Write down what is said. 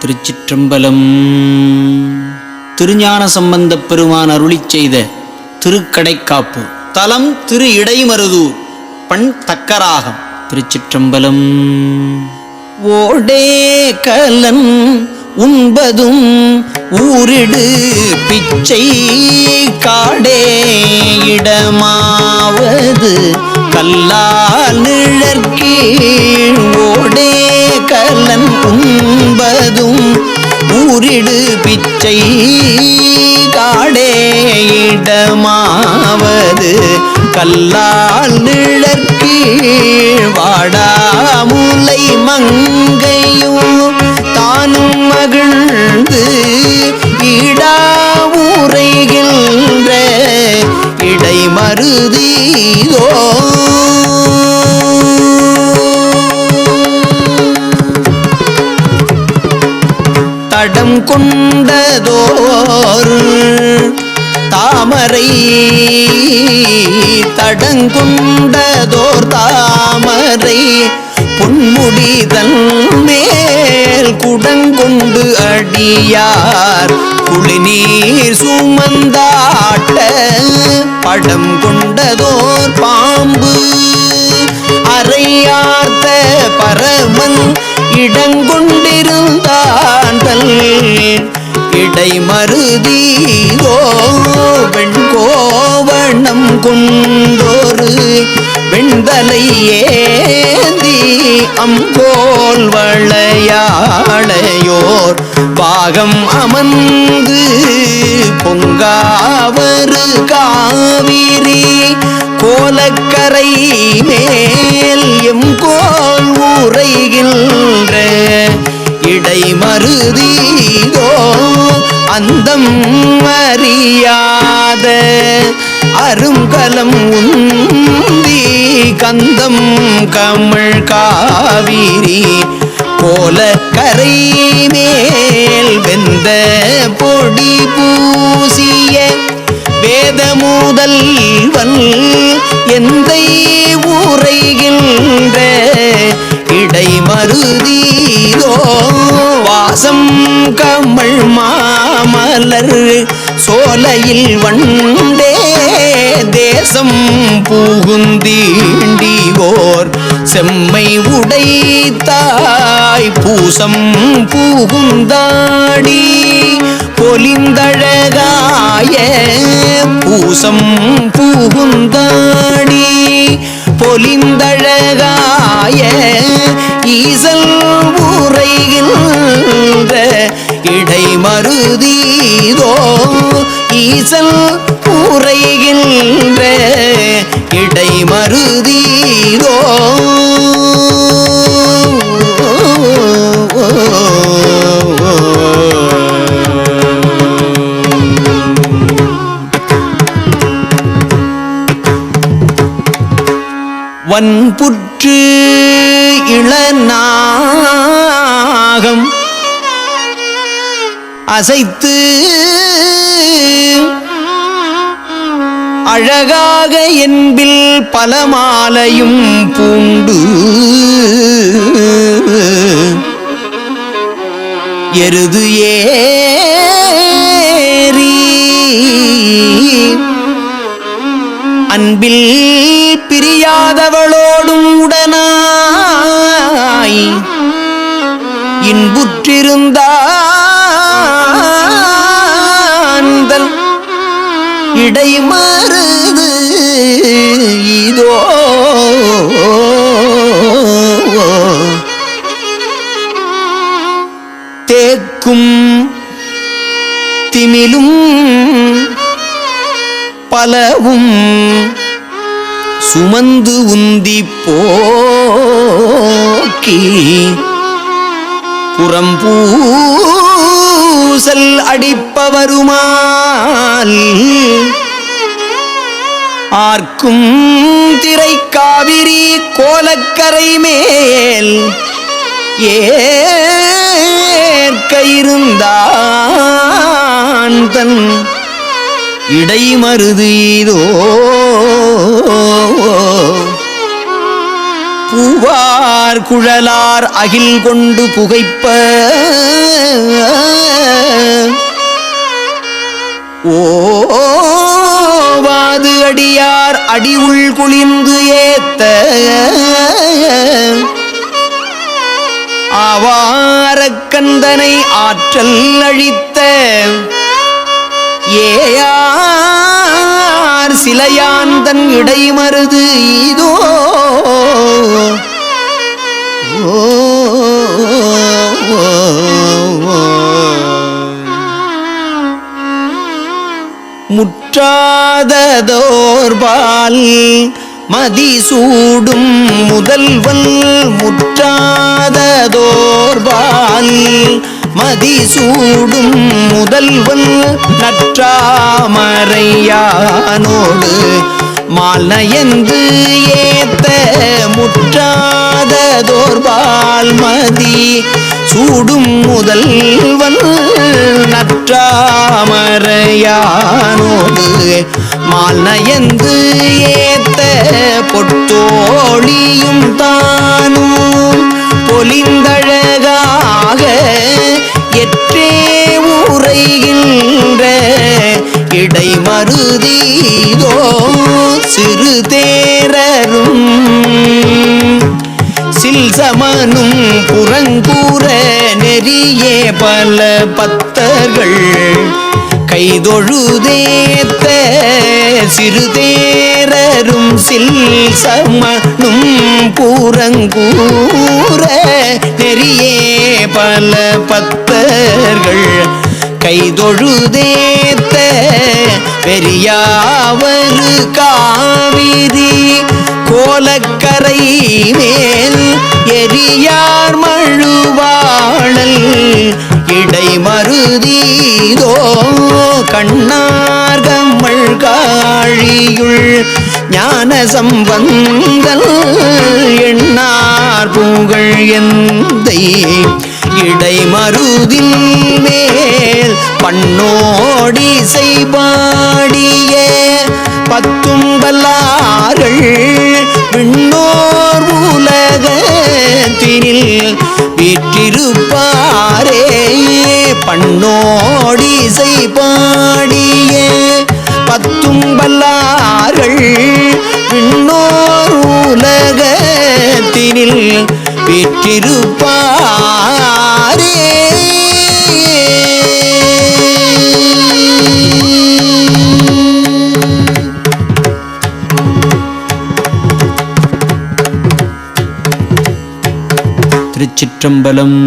திருச்சிற்றம்பலம். திருஞான சம்பந்தப் பெருமான் அருளி செய்த திருக்கடைக்காப்பு. தலம் திரு இடைமருதூர் பண் தக்கராகம் திருச்சிற்றம்பலம். ஓடே கலன் உண்பதும் ஊரிடு பிச்சை காடே இடமாவது கல்லால் நிழற்கீழ். ஓடே கலன் உண்பதும் ஊரிடு பிச்சை காடே இடமாவது கல்லால் நிழற்கீழ் வாடாமுலை மங்கையும் தானும் மகிழ்ந்து ஈடாவுரைகின்ற இடைமருதீதோ தடம் கொண்டதோர் தாமரை தடங்குண்டதோர் தாமரை பொன்முடிதன் மேல் குடங்கொண்டு அடியார் குளிநீர் சுமந்தாட்ட படம் கொண்டதோர் பாம்பு அறையார்த்த பரமன் இடங்கொண்டிருந்தான் இடைமருதீதோ கோவணம் கொண்டோரு. வெண்தலை ஏந்தி அங்கோல் வளையாளையோர். பாகம் அமர்ந்து பொங்காவரு காவிரி. கோலக்கரை மேல் எம் கோல் உரைகின்ற இடை இடைமருதீதோ அந்தம் அறியாத அருங்கலம் உந்தி கந்தம் கமிழ் காவிரி கோலக்கரை மேல் வெந்த பொடி பூசிய வேத மூதல்வன் எந்த உரைகின்ற இடை இடைமருதீதோ வாசம் கமல் மாமலர் சோலையில் வண்டே தேசம் பூகுந்தீண்டிவோர் செம்மை உடைத்தாய் பூசம் பூகுந்தாடி. பொலிந்தழகாய பூசம் பூகுந்தாடி. பொலிந்தழகாய ஈசல் உரைகின்ற இடை இடைமருதீதோ ஈசல் இடை இடைமருதீதோ வன்புற்று இளநாகம் அசைத்து அழகாக என்பில் பல மாலையும் பூண்டு எருது ஏறி அன்பில் பிரியாதவளோடும் உடனா அன்புற்றிருந்தாந்தன் இடை மாறுது இதோ. தேக்கும் திமிலும் பலவும் சுமந்து உந்தி போக்கி புறம்பூசல் அடிப்பவருமால் ஆர்க்கும் திரை காவிரி கோலக்கரை மேல் ஏற்க இருந்தான் தன் இடைமருது இதோ பூவார் குழலார் அகில் கொண்டு புகைப்ப. ஓவாது அடியார் அடி உள் குளிந்து ஏத்த ஆவாரக்கந்தனை ஆற்றல் அழித்த. ஏயா ஏயார் சிலையாந்தன் இடைமருது இதோ. முற்றாததோர்பால் மதிசூடும் முதல்வல் முற்றாததோர்பால் மதிசூடும் முதல்வன் நற்றாமறையானோடு மால்நயந்து ஏத்த முற்றாததோர்பால் மதி சூடும் முதல்வன் நற்றாமறையானோடு மாலயந்து ஏத்த பொட்டோழியும் தான் எற்றே உரைகின்ற இடைமருதீதோ சிறு தேரரும். சில்சமனும் புறங்கூற நெறியே பல பத்தர்கள். கைதொழுதேத்த சிறுதேரரும் சில்சமனும் பூரங்கூற நெறியே பல பத்தர்கள் கைதொழுதேத்த பெரியாவரு காவிரி கோலக்கரை மேல் எரியார் மழுவாழல் இடைமருதீதோ கண்ணார்கமள் காழியுள் ஞான சம்பந்தல் எண்ணார் புகழ் எந்தை இடைமருதில் மே பண்ணோடி செய்வாடிய பத்தும் வல்லார்கள் விண்ணோர் உலகத்தினில் வீற்றிருப்பாரே. பண்ணோடி செய்வாடிய பத்தும் வல்லார்கள் விண்ணோர் உலகத்தினில் வீற்றிருப்பார் திருச்சிற்றம்பலம்